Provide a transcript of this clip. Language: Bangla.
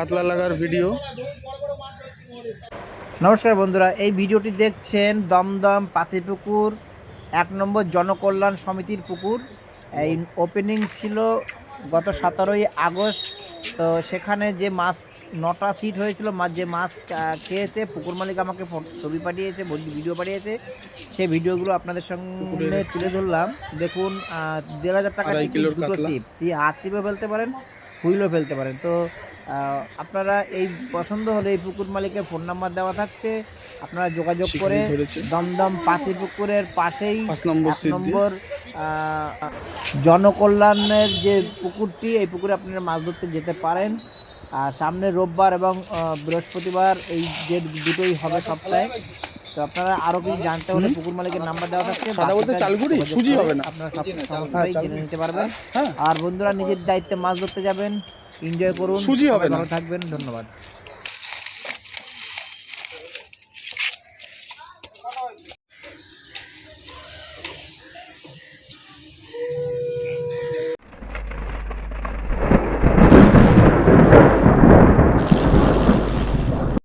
কাতলা লাগার ভিডিও নমস্কার বন্ধুরা এই ভিডিওটি দেখছেন দমদম পাতিপুকুর এক নম্বর জনকল্যাণ সমিতির পুকুর। এই ওপেনিং ছিল গত সতেরোই আগস্ট তো সেখানে যে মাছ নটা সিট হয়েছিল মাছ যে মাছ খেয়েছে পুকুর মালিক আমাকে ছবি পাঠিয়েছে ভিডিও পাঠিয়েছে। সেই ভিডিওগুলো আপনাদের সঙ্গে তুলে ধরলাম। দেখুন দেড় হাজার টাকা দুটো। সিপ সি হাত চিপে ফেলতে পারেন হুইলও ফেলতে পারেন। তো আপনারা এই পছন্দ হলে এই পুকুর মালিকের ফোন নাম্বার দেওয়া থাকছে। আপনারা যোগাযোগ করে দমদম পাতি পুকুরের পাশেই নম্বর জনকল্যাণের যে পুকুরটি এই পুকুরে আপনারা মাছ ধরতে যেতে পারেন। আর সামনে রোববার এবং বৃহস্পতিবার এই ডেট দুটোই হবে সপ্তাহে। তো আপনারা আরও কিছু জানতে হলে পুকুর মালিকের নাম্বার দেওয়া থাকছে। সাদা বলতে চালগুড়ি? সুজি হবে না? আপনারা সব হ্যাঁ, জেনে নিতে পারবেন। হ্যাঁ। আর বন্ধুরা নিজের দায়িত্বে মাছ ধরতে যাবেন। এনজয় করুন। সুজি হবে না। ভালো থাকবেন। ধন্যবাদ।